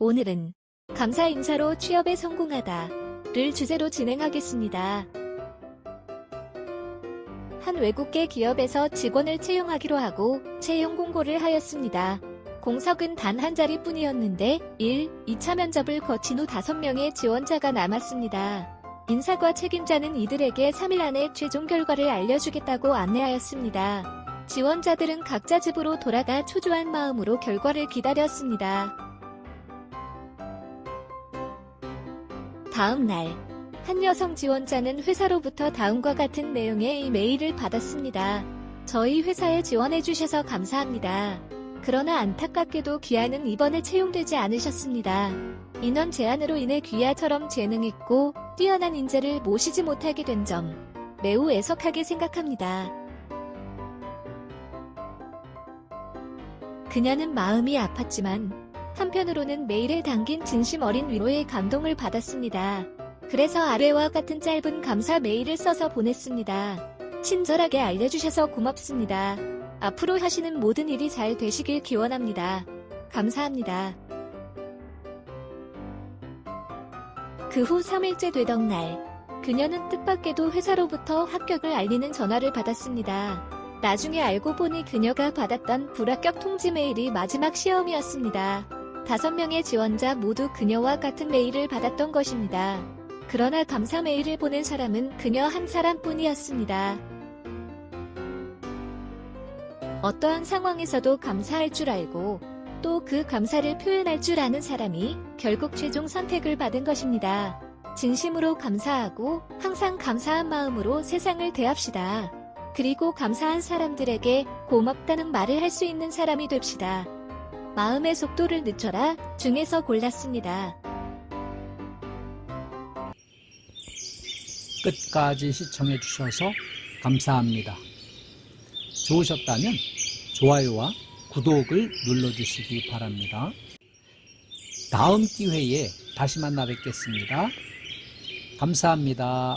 오늘은 감사 인사로 취업에 성공하다를 주제로 진행하겠습니다. 한 외국계 기업에서 직원을 채용하기로 하고 채용 공고를 하였습니다. 공석은 단 한 자리뿐이었는데 1, 2차 면접을 거친 후 5명의 지원자가 남았습니다. 인사과 책임자는 이들에게 3일 안에 최종 결과를 알려주겠다고 안내하였습니다. 지원자들은 각자 집으로 돌아가 초조한 마음으로 결과를 기다렸습니다. 다음 날, 한 여성 지원자는 회사로부터 다음과 같은 내용의 이메일을 받았습니다. 저희 회사에 지원해주셔서 감사합니다. 그러나 안타깝게도 귀하는 이번에 채용되지 않으셨습니다. 인원 제한으로 인해 귀하처럼 재능 있고 뛰어난 인재를 모시지 못하게 된 점 매우 애석하게 생각합니다. 그녀는 마음이 아팠지만 한편으로는 메일에 담긴 진심 어린 위로의 감동을 받았습니다. 그래서 아래와 같은 짧은 감사 메일을 써서 보냈습니다. 친절하게 알려주셔서 고맙습니다. 앞으로 하시는 모든 일이 잘 되시길 기원합니다. 감사합니다. 그 후 3일째 되던 날, 그녀는 뜻밖에도 회사로부터 합격을 알리는 전화를 받았습니다. 나중에 알고 보니 그녀가 받았던 불합격 통지 메일이 마지막 시험이었습니다. 다섯 명의 지원자 모두 그녀와 같은 메일을 받았던 것입니다. 그러나 감사 메일을 보낸 사람은 그녀 한 사람뿐이었습니다. 어떠한 상황에서도 감사할 줄 알고 또 그 감사를 표현할 줄 아는 사람이 결국 최종 선택을 받은 것입니다. 진심으로 감사하고 항상 감사한 마음으로 세상을 대합시다. 그리고 감사한 사람들에게 고맙다는 말을 할 수 있는 사람이 됩시다. 마음의 속도를 늦춰라 중에서 골랐습니다. 끝까지 시청해 주셔서 감사합니다. 좋으셨다면 좋아요와 구독을 눌러주시기 바랍니다. 다음 기회에 다시 만나 뵙겠습니다. 감사합니다.